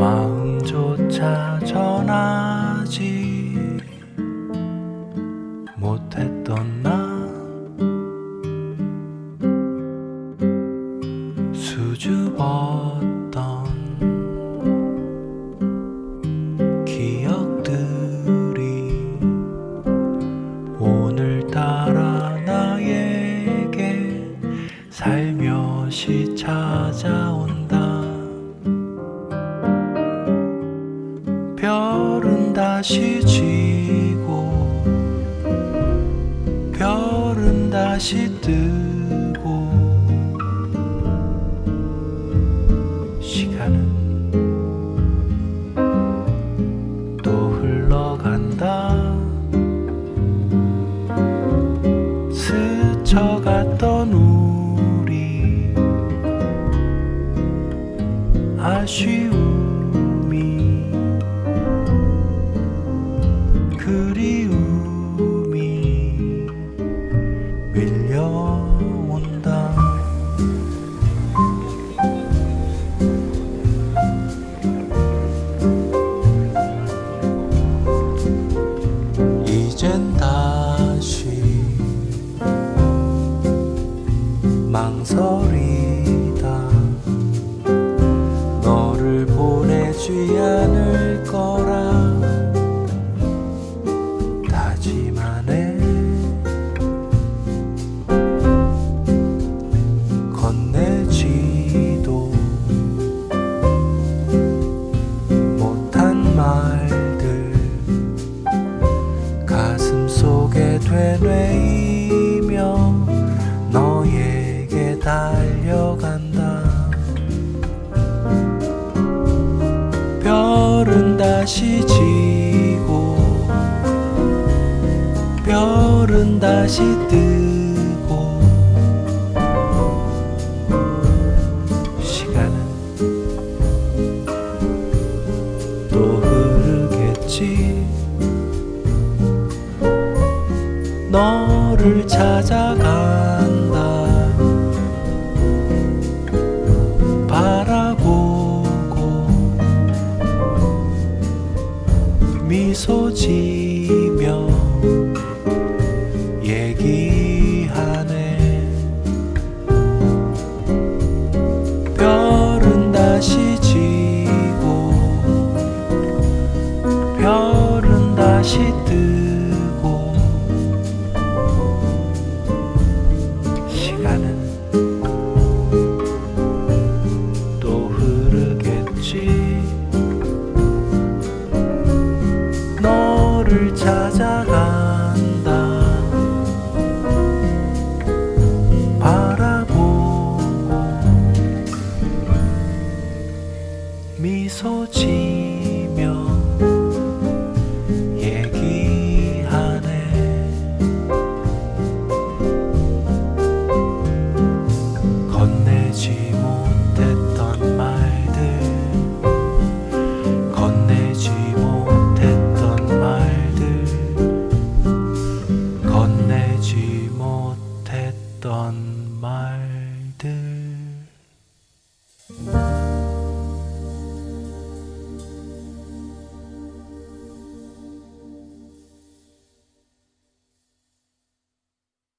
마음조차 전하지 못했던 나. 수줍었던 기억들이 오늘따라 나에게 살며시 찾아온 별은 다시 지고 별은 다시 뜨고. 시간은 또 흘러간다. 스쳐갔던 우리 아쉬움 그리움이 밀려온다. 이젠 다시 망설이다. 너를 보내지 않을 다시 지고 별은 다시 뜨고 시간은 또 흐르겠지. 너를 찾아간 미소 지며 미소 지며 얘기하네. 건네지 못했던 말들 건네지 못했던 말들 건네지 못했던 말들